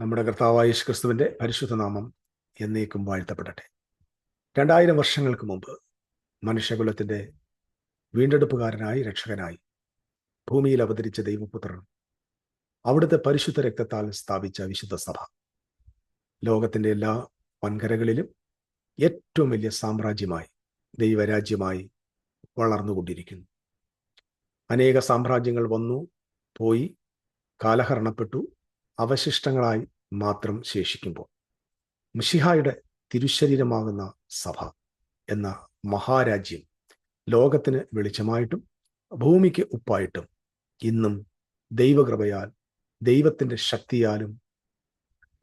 നമ്മുടെ കർത്താവായ യേശു ക്രിസ്തുവിന്റെ പരിശുദ്ധ നാമം എന്നേക്കും വാഴ്ത്തപ്പെടട്ടെ. രണ്ടായിരം വർഷങ്ങൾക്ക് മുമ്പ് മനുഷ്യകുലത്തിന്റെ വീണ്ടെടുപ്പുകാരനായി രക്ഷകനായി ഭൂമിയിൽ അവതരിച്ച ദൈവപുത്രൻ അവിടുത്തെ പരിശുദ്ധ രക്തത്താൽ സ്ഥാപിച്ച വിശുദ്ധ സഭ. ലോകത്തിന്റെ എല്ലാ വൻകരകളിലും ഏറ്റവും വലിയ സാമ്രാജ്യമായി ദൈവരാജ്യമായി വളർന്നുകൊണ്ടിരിക്കുന്നു. അനേക സാമ്രാജ്യങ്ങൾ വന്നു പോയി കാലഹരണപ്പെട്ടു അവശിഷ്ടങ്ങളായി മാത്രം ശേഷിക്കുമ്പോൾ മിഷിഹായുടെ തിരുശരീരമാകുന്ന സഭ എന്ന മഹാരാജ്യം ലോകത്തിന് വെളിച്ചമായിട്ടും ഭൂമിക്ക് ഉപ്പായിട്ടും ഇന്നും ദൈവകൃപയാൽ ദൈവത്തിന്റെ ശക്തിയാലും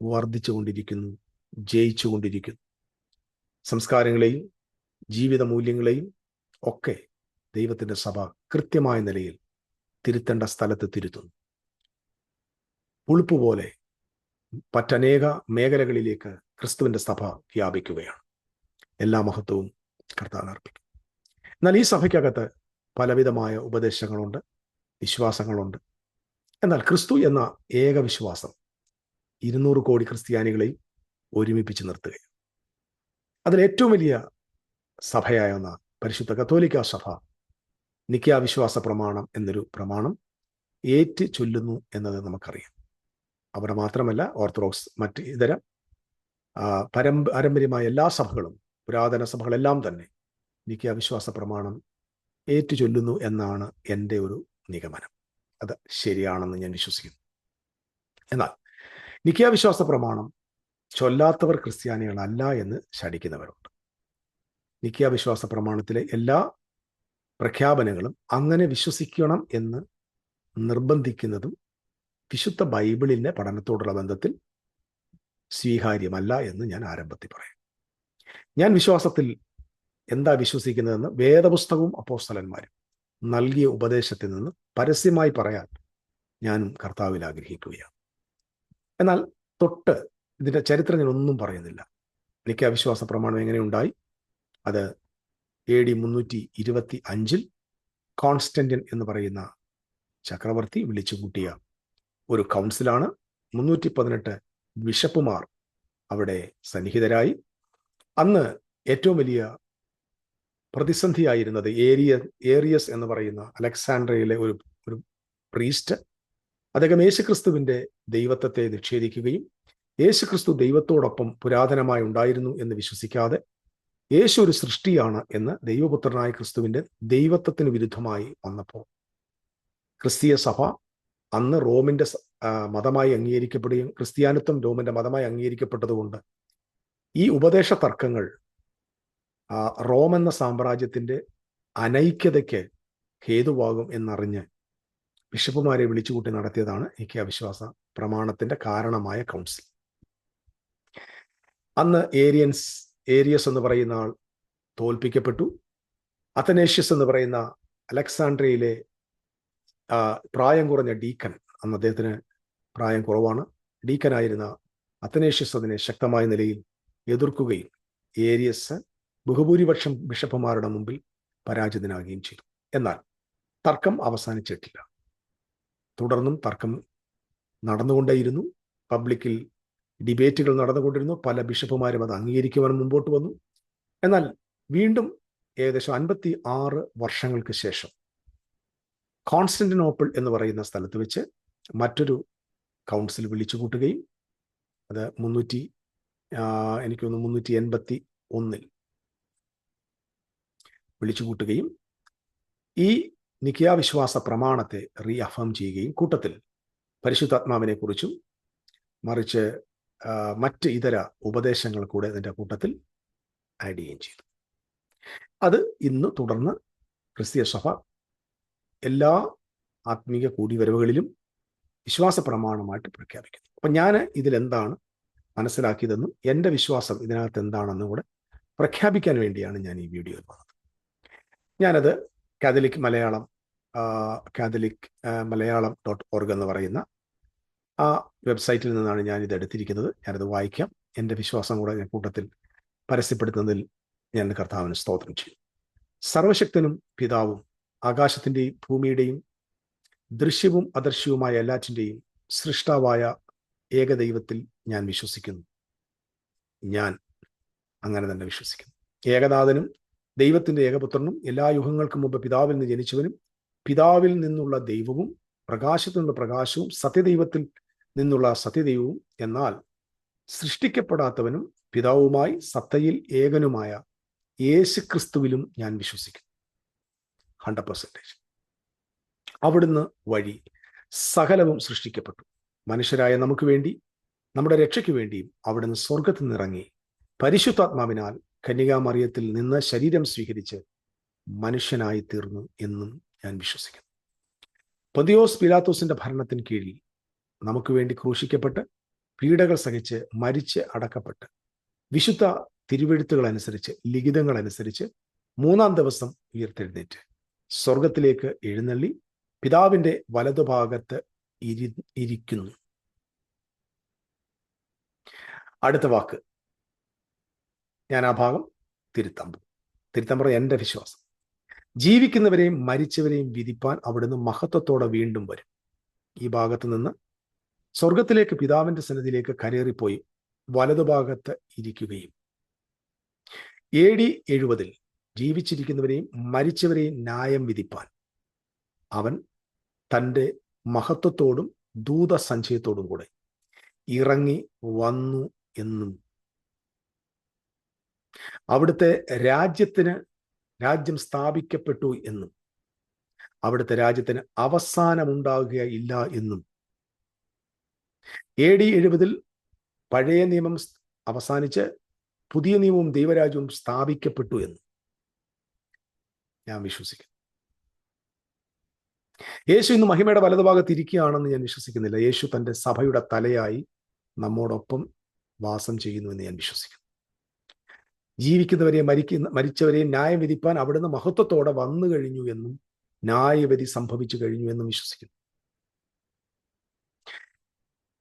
വർദ്ധിച്ചുകൊണ്ടിരിക്കുന്നു ജയിച്ചുകൊണ്ടിരിക്കുന്നു. സംസ്കാരങ്ങളെയും ജീവിത മൂല്യങ്ങളെയും ഒക്കെ ദൈവത്തിന്റെ സഭ കൃത്യമായ നിലയിൽ തിരുത്തേണ്ട സ്ഥലത്ത് തിരുത്തുന്നു. ഉളുപ്പ് പോലെ മറ്റനേക മേഖലകളിലേക്ക് ക്രിസ്തുവിന്റെ സഭ വ്യാപിക്കുകയാണ്. എല്ലാ മഹത്വവും കർത്താവിന് അർപ്പിക്കും. എന്നാൽ ഈ സഭയ്ക്കകത്ത് പലവിധമായ ഉപദേശങ്ങളുണ്ട് വിശ്വാസങ്ങളുണ്ട്. എന്നാൽ ക്രിസ്തു എന്ന ഏക വിശ്വാസം ഇരുന്നൂറ് കോടി ക്രിസ്ത്യാനികളെയും ഒരുമിപ്പിച്ച് നിർത്തുകയാണ്. അതിൽ ഏറ്റവും വലിയ സഭയായ ഒന്ന പരിശുദ്ധ കത്തോലിക്ക സഭ. നിക്കാവിശ്വാസ പ്രമാണം എന്നൊരു പ്രമാണം ഏറ്റു ചൊല്ലുന്നു എന്നത് നമുക്കറിയാം. അവിടെ മാത്രമല്ല ഓർത്തഡോക്സ് മറ്റ് ഇതര പരമ്പ പാരമ്പര്യമായ എല്ലാ സഭകളും പുരാതന സഭകളെല്ലാം തന്നെ നിത്യാവിശ്വാസ പ്രമാണം ഏറ്റു ചൊല്ലുന്നു എന്നാണ് എന്റെ ഒരു നിഗമനം. അത് ശരിയാണെന്ന് ഞാൻ വിശ്വസിക്കുന്നു. എന്നാൽ നിത്യാവിശ്വാസ പ്രമാണം ചൊല്ലാത്തവർ ക്രിസ്ത്യാനികളല്ല എന്ന് ശടിക്കുന്നവരുണ്ട് നിത്യാവിശ്വാസ പ്രമാണത്തിലെ എല്ലാ പ്രഖ്യാപനങ്ങളും അങ്ങനെ വിശ്വസിക്കണം എന്ന് നിർബന്ധിക്കുന്നതും വിശുദ്ധ ബൈബിളിന്റെ പഠനത്തോടുള്ള ബന്ധത്തിൽ സ്വീകാര്യമല്ല എന്ന് ഞാൻ ആരംഭത്തിൽ പറയാം. ഞാൻ വിശ്വാസത്തിൽ എന്താ വിശ്വസിക്കുന്നതെന്ന് വേദപുസ്തകവും അപ്പോസ്തലന്മാരും നൽകിയ ഉപദേശത്തിൽ നിന്ന് പരസ്യമായി പറയാൻ ഞാനും കർത്താവിൽ ആഗ്രഹിക്കുകയാണ്. എന്നാൽ തൊട്ട് ഇതിന്റെ ചരിത്രം ഞാൻ ഒന്നും പറയുന്നില്ല. എനിക്ക് അവിശ്വാസ പ്രമാണം എങ്ങനെ ഉണ്ടായി? അത് എ ഡി മുന്നൂറ്റി ഇരുപത്തി അഞ്ചിൽ കോൺസ്റ്റന്റിൻ എന്ന് പറയുന്ന ചക്രവർത്തി വിളിച്ചു കൂട്ടിയ ഒരു കൗൺസിലാണ് മുന്നൂറ്റി പതിനെട്ട് ബിഷപ്പുമാർ അവിടെ സന്നിഹിതരായി. അന്ന് ഏറ്റവും വലിയ പ്രതിസന്ധിയായിരുന്നത് ഏരിയ ഏറിയസ് എന്ന് പറയുന്ന അലക്സാൻഡ്രയിലെ ഒരു ഒരു പ്രീസ്റ്റ് അദ്ദേഹം യേശുക്രിസ്തുവിന്റെ ദൈവത്വത്തെ നിഷേധിക്കുകയും യേശുക്രിസ്തു ദൈവത്തോടൊപ്പം പുരാതനമായി ഉണ്ടായിരുന്നു എന്ന് വിശ്വസിക്കാതെ യേശു ഒരു സൃഷ്ടിയാണ് എന്ന് ദൈവപുത്രനായ ക്രിസ്തുവിന്റെ ദൈവത്വത്തിന് വിരുദ്ധമായി വന്നപ്പോൾ ക്രിസ്തീയ സഭ അന്ന് റോമിന്റെ മതമായി അംഗീകരിക്കപ്പെടുകയും ക്രിസ്ത്യാനിത്വം റോമിന്റെ മതമായി അംഗീകരിക്കപ്പെട്ടതുകൊണ്ട് ഈ ഉപദേശ തർക്കങ്ങൾ റോം എന്ന സാമ്രാജ്യത്തിന്റെ അനൈക്യതയ്ക്ക് ഹേതുവാകും എന്നറിഞ്ഞ് ബിഷപ്പുമാരെ വിളിച്ചുകൂട്ടി നടത്തിയതാണ് എനിക്ക് അവിശ്വാസ പ്രമാണത്തിന്റെ കാരണമായ കൗൺസിൽ. അന്ന് ഏരിയൻസ് ഏരിയസ് എന്ന് പറയുന്ന ആൾ തോൽപ്പിക്കപ്പെട്ടു. അത്തനേഷ്യസ് എന്ന് പറയുന്ന അലക്സാണ്ട്രിയയിലെ പ്രായം കുറഞ്ഞ ഡീക്കൻ അന്ന് അദ്ദേഹത്തിന് പ്രായം കുറവാണ്. ഡീക്കനായിരുന്ന അത്തനേഷ്യസ് അതിനെ ശക്തമായ നിലയിൽ എതിർക്കുകയും ഏരിയസ് ബഹുഭൂരിപക്ഷം ബിഷപ്പുമാരുടെ മുമ്പിൽ പരാജിതനാകുകയും ചെയ്തു. എന്നാൽ തർക്കം അവസാനിച്ചിട്ടില്ല. തുടർന്നും തർക്കം നടന്നുകൊണ്ടേയിരുന്നു. പബ്ലിക്കിൽ ഡിബേറ്റുകൾ നടന്നുകൊണ്ടിരുന്നു. പല ബിഷപ്പുമാരും അത് അംഗീകരിക്കുവാൻ മുമ്പോട്ട് വന്നു. എന്നാൽ വീണ്ടും ഏകദേശം അൻപത്തി ആറ് വർഷങ്ങൾക്ക് ശേഷം കോൺസ്റ്റന്റിനോപ്പിൾ എന്ന് പറയുന്ന സ്ഥലത്ത് വെച്ച് മറ്റൊരു കൗൺസിൽ വിളിച്ചു കൂട്ടുകയും അത് മുന്നൂറ്റി എനിക്ക് തോന്നുന്നു മുന്നൂറ്റി എൺപത്തി ഒന്നിൽ വിളിച്ചു കൂട്ടുകയും ഈ നിഖ്യാവിശ്വാസ പ്രമാണത്തെ റീ അഫേം ചെയ്യുകയും കൂട്ടത്തിൽ പരിശുദ്ധാത്മാവിനെ കുറിച്ചും മറിച്ച് മറ്റ് ഇതര ഉപദേശങ്ങൾ കൂടെ അതിന്റെ കൂട്ടത്തിൽ ആഡ് ചെയ്യുകയും ചെയ്തു. അത് ഇന്ന് തുടർന്ന് ക്രിസ്തീയ സഭ എല്ലാ ആത്മീക കൂടിവരവുകളിലും വിശ്വാസ പ്രമാണമായിട്ട് പ്രഖ്യാപിക്കുന്നു. അപ്പം ഞാൻ ഇതിലെന്താണ് മനസ്സിലാക്കിയതെന്നും എന്റെ വിശ്വാസം ഇതിനകത്ത് എന്താണെന്നും കൂടെ പ്രഖ്യാപിക്കാൻ വേണ്ടിയാണ് ഞാൻ ഈ വീഡിയോയിൽ വന്നത് ഞാനത് Catholic Malayalam Catholic Malayalam dot org എന്ന് പറയുന്ന ആ വെബ്സൈറ്റിൽ നിന്നാണ് ഞാൻ ഇത് എടുത്തിരിക്കുന്നത്. ഞാനത് വായിക്കാം. എന്റെ വിശ്വാസം കൂടെ ഞാൻ കൂട്ടത്തിൽ പരസ്യപ്പെടുത്തുന്നതിൽ ഞാൻ കർത്താവിന് സ്തോത്രം ചെയ്യും. സർവശക്തനും പിതാവും ആകാശത്തിന്റെയും ഭൂമിയുടെയും ദൃശ്യവും അദൃശ്യവുമായ എല്ലാറ്റിന്റെയും സൃഷ്ടാവായ ഏകദൈവത്തിൽ ഞാൻ വിശ്വസിക്കുന്നു. ഞാൻ അങ്ങനെ തന്നെ വിശ്വസിക്കുന്നു. ഏകനാഥനും ദൈവത്തിന്റെ ഏകപുത്രനും എല്ലാ യുഗങ്ങൾക്കും മുമ്പ് പിതാവിൽ നിന്ന് ജനിച്ചവനും പിതാവിൽ നിന്നുള്ള ദൈവവും പ്രകാശത്തിൽ നിന്നുള്ള പ്രകാശവും സത്യദൈവത്തിൽ നിന്നുള്ള സത്യദൈവവും എന്നാൽ സൃഷ്ടിക്കപ്പെടാത്തവനും പിതാവുമായി സത്തയിൽ ഏകനുമായ യേശുക്രിസ്തുവിലും ഞാൻ വിശ്വസിക്കുന്നു. ഹൺഡ്രഡ് പെർസെന്റേജ് അവിടുന്ന് വഴി സകലവും സൃഷ്ടിക്കപ്പെട്ടു. മനുഷ്യരായ നമുക്ക് വേണ്ടി നമ്മുടെ രക്ഷയ്ക്ക് വേണ്ടിയും അവിടുന്ന് സ്വർഗത്തിൽ നിന്നിറങ്ങി പരിശുദ്ധാത്മാവിനാൽ കന്യകാമറിയത്തിൽ നിന്ന് ശരീരം സ്വീകരിച്ച് മനുഷ്യനായി തീർന്നു എന്നും ഞാൻ വിശ്വസിക്കുന്നു. പൊതിയോസ് പിലാത്തോസിന്റെ ഭരണത്തിന് കീഴിൽ നമുക്ക് വേണ്ടി ക്രൂശിക്കപ്പെട്ട് പീഡകൾ സഹിച്ച് മരിച്ച് അടക്കപ്പെട്ട് വിശുദ്ധ തിരുവെഴുത്തുകൾ അനുസരിച്ച് ലിഖിതങ്ങൾ അനുസരിച്ച് മൂന്നാം ദിവസം ഉയർത്തെഴുന്നേറ്റ്. സ്വർഗത്തിലേക്ക് എഴുന്നള്ളി പിതാവിന്റെ വലതുഭാഗത്ത് ഇരി ഇരിക്കുന്നു. അടുത്ത വാക്ക്. ഞാൻ ആ ഭാഗം തിരുത്താൻ പോകും. പറഞ്ഞ എന്റെ വിശ്വാസം. ജീവിക്കുന്നവരെയും മരിച്ചവരെയും വിധിപ്പാൻ അവിടുന്ന് മഹത്വത്തോടെ വീണ്ടും വരും. ഈ ഭാഗത്ത് നിന്ന് സ്വർഗത്തിലേക്ക് പിതാവിന്റെ സന്നിധിയിലേക്ക് കരേറിപ്പോയി വലതുഭാഗത്ത് ഇരിക്കുകയും. എ ഡി എഴുപതിൽ ജീവിച്ചിരിക്കുന്നവരെയും മരിച്ചവരെയും ന്യായം വിധിപ്പാൻ. അവൻ തന്റെ മഹത്വത്തോടും ദൂതസഞ്ചയത്തോടും കൂടെ ഇറങ്ങി വന്നു എന്നും. അവിടുത്തെ രാജ്യത്തിന് രാജ്യം സ്ഥാപിക്കപ്പെട്ടു എന്നും. അവിടുത്തെ രാജ്യത്തിന് അവസാനമുണ്ടാകുകയില്ല എന്നും. എ ഡി എഴുപതിൽ പഴയ നിയമം അവസാനിച്ച് പുതിയ നിയമവും ദൈവരാജ്യവും സ്ഥാപിക്കപ്പെട്ടു എന്ന്. ഞാൻ വിശ്വസിക്കുന്നു. യേശു ഇന്ന് മഹിമയുടെ വലതുഭാഗത്ത് ഇരിക്കുകയാണെന്ന് ഞാൻ വിശ്വസിക്കുന്നില്ല. യേശു തന്റെ സഭയുടെ തലയായി നമ്മോടൊപ്പം വാസം ചെയ്യുന്നുവെന്ന് ഞാൻ വിശ്വസിക്കുന്നു. ജീവിക്കുന്നവരെയും മരിക്കുന്ന മരിച്ചവരെയും ന്യായം വിധിപ്പാൻ അവിടുന്ന് മഹത്വത്തോടെ വന്നു കഴിഞ്ഞു എന്നും ന്യായവിധി സംഭവിച്ചു കഴിഞ്ഞു എന്നും വിശ്വസിക്കുന്നു.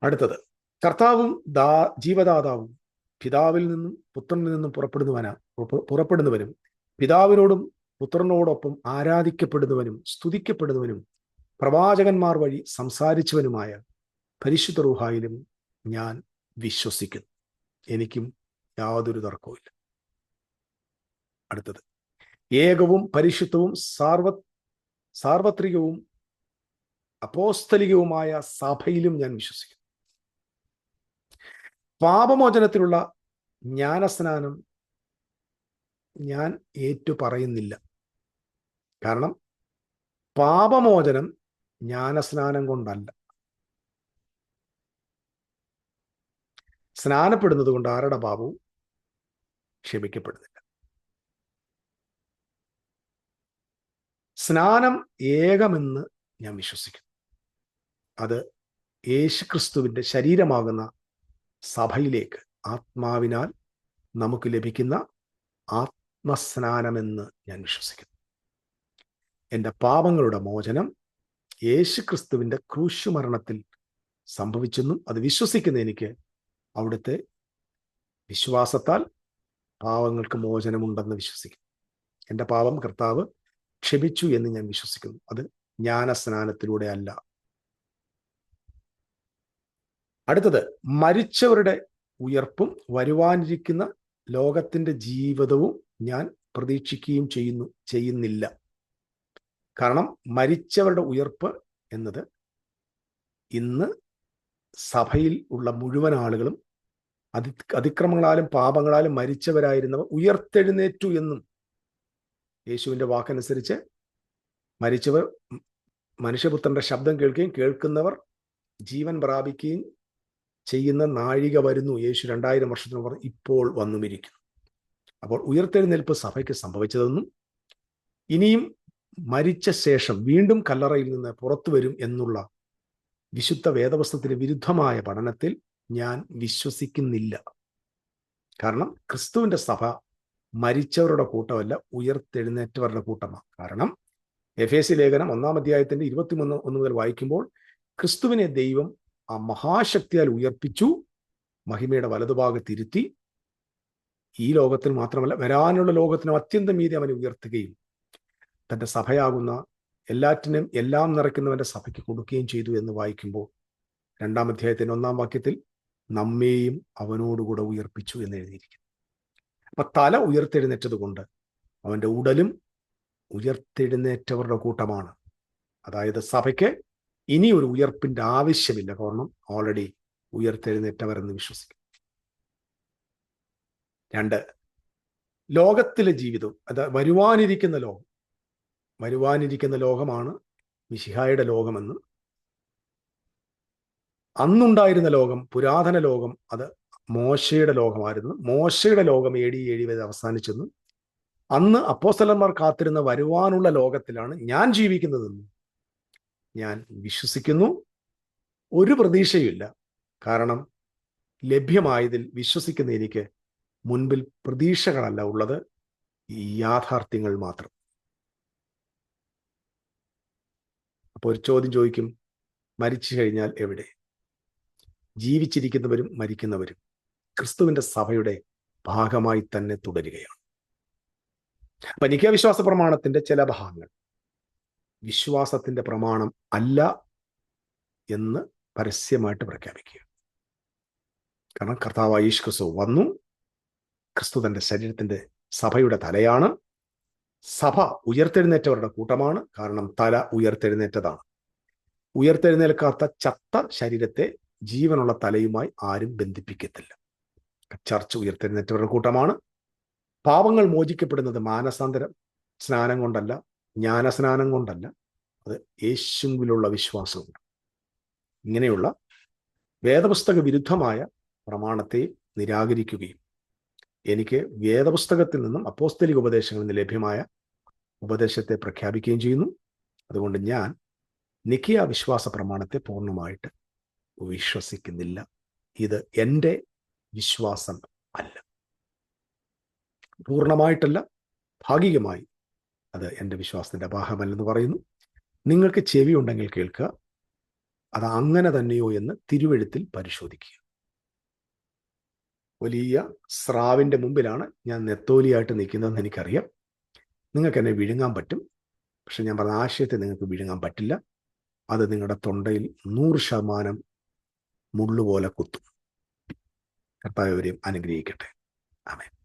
അടുത്തത് കർത്താവും ദാ ജീവദാതാവും പിതാവിൽ നിന്നും പുത്രനിൽ നിന്നും പുറപ്പെടുന്നവനാ പുറപ്പെടുന്നവരും പിതാവിനോടും പുത്രനോടൊപ്പം ആരാധിക്കപ്പെടുന്നവനും സ്തുതിക്കപ്പെടുന്നവനും പ്രവാചകന്മാർ വഴി സംസാരിച്ചവനുമായ പരിശുദ്ധ റുഹായിലും ഞാൻ വിശ്വസിക്കുന്നു. എനിക്കും യാതൊരു തർക്കവുമില്ല അടുത്തത്. ഏകവും പരിശുദ്ധവും സാർവ സാർവത്രികവും അപ്പോസ്തലികവുമായ സഭയിലും ഞാൻ വിശ്വസിക്കുന്നു. പാപമോചനത്തിലുള്ള ജ്ഞാനസ്നാനം ഞാൻ ഏറ്റു പറയുന്നില്ല. കാരണം പാപമോചനം ജ്ഞാനസ്നാനം കൊണ്ടല്ല. സ്നാനപ്പെടുന്നത് കൊണ്ട് ആരുടെ പാപവും ക്ഷമിക്കപ്പെടുന്നില്ല. സ്നാനം ഏകമെന്ന് ഞാൻ വിശ്വസിക്കുന്നു. അത് യേശുക്രിസ്തുവിന്റെ ശരീരമാകുന്ന സഭയിലേക്ക് ആത്മാവിനാൽ നമുക്ക് ലഭിക്കുന്ന ആത്മസ്നാനമെന്ന് ഞാൻ വിശ്വസിക്കുന്നു. എന്റെ പാപങ്ങളുടെ മോചനം യേശു ക്രിസ്തുവിന്റെ ക്രൂശുമരണത്തിൽ സംഭവിച്ചെന്നും അത് വിശ്വസിക്കുന്ന എനിക്ക് അവിടുത്തെ വിശ്വാസത്താൽ പാവങ്ങൾക്ക് മോചനമുണ്ടെന്ന് വിശ്വസിക്കുന്നു. എന്റെ പാപം കർത്താവ് ക്ഷമിച്ചു എന്ന് ഞാൻ വിശ്വസിക്കുന്നു. അത് ജ്ഞാനസ്നാനത്തിലൂടെ അല്ല. അടുത്തത് മരിച്ചവരുടെ ഉയർപ്പും വരുവാനിരിക്കുന്ന ലോകത്തിന്റെ ജീവിതവും ഞാൻ പ്രതീക്ഷിക്കുകയും ചെയ്യുന്നു ചെയ്യുന്നില്ല. കാരണം മരിച്ചവരുടെ ഉയർപ്പ് എന്നത് ഇന്ന് സഭയിൽ ഉള്ള മുഴുവൻ ആളുകളും അതി അതിക്രമങ്ങളാലും പാപങ്ങളാലും മരിച്ചവരായിരുന്നവർ ഉയർത്തെഴുന്നേറ്റു എന്നും യേശുവിന്റെ വാക്കനുസരിച്ച് മരിച്ചവർ മനുഷ്യപുത്രന്റെ ശബ്ദം കേൾക്കുകയും കേൾക്കുന്നവർ ജീവൻ പ്രാപിക്കുകയും ചെയ്യുന്ന നാഴിക വരുന്നു. യേശു രണ്ടായിരം വർഷത്തിന് പറഞ്ഞു ഇപ്പോൾ വന്നുമിരിക്കുന്നു. അപ്പോൾ ഉയർത്തെഴുന്നേൽപ്പ് സഭയ്ക്ക് സംഭവിച്ചതെന്നും ഇനിയും മരിച്ച ശേഷം വീണ്ടും കല്ലറയിൽ നിന്ന് പുറത്തു വരും എന്നുള്ള വിശുദ്ധ വേദവസ്തുത്തിന് വിരുദ്ധമായ പഠനത്തിൽ ഞാൻ വിശ്വസിക്കുന്നില്ല. കാരണം ക്രിസ്തുവിന്റെ സഭ മരിച്ചവരുടെ കൂട്ടമല്ല ഉയർത്തെഴുന്നേറ്റവരുടെ കൂട്ടമാണ്. കാരണം എഫ് എ സി ലേഖനം ഒന്നാം അധ്യായത്തിന്റെ ഇരുപത്തിമൂന്ന് ഒന്ന് മുതൽ വായിക്കുമ്പോൾ ക്രിസ്തുവിനെ ദൈവം ആ മഹാശക്തിയാൽ ഉയർപ്പിച്ചു മഹിമയുടെ വലതുഭാഗത്തിരുത്തി ഈ ലോകത്തിൽ മാത്രമല്ല വരാനുള്ള ലോകത്തിനും അത്യന്തം മീതി അവനെ ഉയർത്തുകയും തന്റെ സഭയാകുന്ന എല്ലാറ്റിനും എല്ലാം നിറയ്ക്കുന്നവന്റെ സഭയ്ക്ക് കൊടുക്കുകയും ചെയ്തു എന്ന് വായിക്കുമ്പോൾ രണ്ടാം അധ്യായത്തിന്റെ ഒന്നാം വാക്യത്തിൽ നമ്മെയും അവനോടുകൂടെ ഉയർപ്പിച്ചു എന്ന് എഴുതിയിരിക്കുന്നു. അപ്പൊ തല ഉയർത്തെഴുന്നേറ്റത് കൊണ്ട് അവന്റെ ഉടലും ഉയർത്തെഴുന്നേറ്റവരുടെ കൂട്ടമാണ്. അതായത് സഭയ്ക്ക് ഇനി ഒരു ഉയർപ്പിന്റെ ആവശ്യമില്ല. കാരണം ഓൾറെഡി ഉയർത്തെഴുന്നേറ്റവരെന്ന് വിശ്വസിക്കും രണ്ട് ലോകത്തിലെ ജീവിതം അത് വരുവാനിരിക്കുന്ന ലോകം വരുവാനിരിക്കുന്ന ലോകമാണ് മിശിഹായുടെ ലോകമെന്ന്. അന്നുണ്ടായിരുന്ന ലോകം പുരാതന ലോകം അത് മോശയുടെ ലോകമായിരുന്നു. മോശയുടെ ലോകം എ ഡി വരെ അവസാനിച്ചെന്നും അന്ന് അപ്പോസ്തലന്മാർ കാത്തിരുന്ന വരുവാനുള്ള ലോകത്തിലാണ് ഞാൻ ജീവിക്കുന്നതെന്ന് ഞാൻ വിശ്വസിക്കുന്നു. ഒരു പ്രതീക്ഷയുമില്ല. കാരണം ലഭ്യമായതിൽ വിശ്വസിക്കുന്ന എനിക്ക് മുൻപിൽ പ്രതീക്ഷകളല്ല ഉള്ളത്. യാഥാർത്ഥ്യങ്ങൾ മാത്രം. അപ്പോൾ ഒരു ചോദ്യം ചോദിക്കും. മരിച്ചു കഴിഞ്ഞാൽ എവിടെ? ജീവിച്ചിരിക്കുന്നവരും മരിക്കുന്നവരും ക്രിസ്തുവിന്റെ സഭയുടെ ഭാഗമായി തന്നെ തുടരുകയാണ്. അപ്പൊ വിശ്വാസ പ്രമാണത്തിന്റെ ചില ഭാഗങ്ങൾ. വിശ്വാസത്തിന്റെ പ്രമാണം അല്ല എന്ന് പരസ്യമായിട്ട് പ്രഖ്യാപിക്കുക. കാരണം കർത്താവ് യേശു ക്രിസ്തു വന്നു. ക്രിസ്തു തന്റെ ശരീരത്തിന്റെ സഭയുടെ തലയാണ്. സഭ ഉയർത്തെഴുന്നേറ്റവരുടെ കൂട്ടമാണ്. കാരണം തല ഉയർത്തെഴുന്നേറ്റതാണ്. ഉയർത്തെഴുന്നേൽക്കാത്ത ചത്ത ശരീരത്തെ ജീവനുള്ള തലയുമായി ആരും ബന്ധിപ്പിക്കത്തില്ല. ചർച്ച ഉയർത്തെഴുന്നേറ്റവരുടെ കൂട്ടമാണ്. പാപങ്ങൾ മോചിക്കപ്പെടുന്നത് മാനസാന്തരം സ്നാനം കൊണ്ടല്ല ജ്ഞാനസ്നാനം കൊണ്ടല്ല. അത് യേശുവിലുള്ള വിശ്വാസമുണ്ട്. ഇങ്ങനെയുള്ള വേദപുസ്തക വിരുദ്ധമായ പ്രമാണത്തെ നിരാകരിക്കുകയും എനിക്ക് വേദപുസ്തകത്തിൽ നിന്നും അപ്പോസ്തലിക ഉപദേശങ്ങളിൽ നിന്ന് ലഭ്യമായ ഉപദേശത്തെ പ്രഖ്യാപിക്കുകയും ചെയ്യുന്നു. അതുകൊണ്ട് ഞാൻ നിഖിയ വിശ്വാസ പ്രമാണത്തെ പൂർണമായിട്ട് വിശ്വസിക്കുന്നില്ല. ഇത് എന്റെ വിശ്വാസം അല്ല. പൂർണമായിട്ടല്ല ഭാഗികമായി അത് എന്റെ വിശ്വാസത്തിന്റെ ഭാഗമല്ലെന്ന് പറയുന്നു. നിങ്ങൾക്ക് ചെവി ഉണ്ടെങ്കിൽ കേൾക്കുക. അത് അങ്ങനെ തന്നെയോ എന്ന് തിരുവെഴുത്തിൽ പരിശോധിക്കുക. വലിയ സ്രാവിന്റെ മുമ്പിലാണ് ഞാൻ നെത്തോലിയായിട്ട് നിൽക്കുന്നതെന്ന് എനിക്കറിയാം. നിങ്ങൾക്ക് എന്നെ വിഴുങ്ങാൻ പറ്റും. പക്ഷെ ഞാൻ പറഞ്ഞ ആശയത്തെ നിങ്ങൾക്ക് വിഴുങ്ങാൻ പറ്റില്ല. അത് നിങ്ങളുടെ തൊണ്ടയിൽ നൂറ് ശതമാനം മുള്ളുപോലെ കുത്തും. കർത്താവ് അവരെയും അനുഗ്രഹിക്കട്ടെ. ആമേൻ.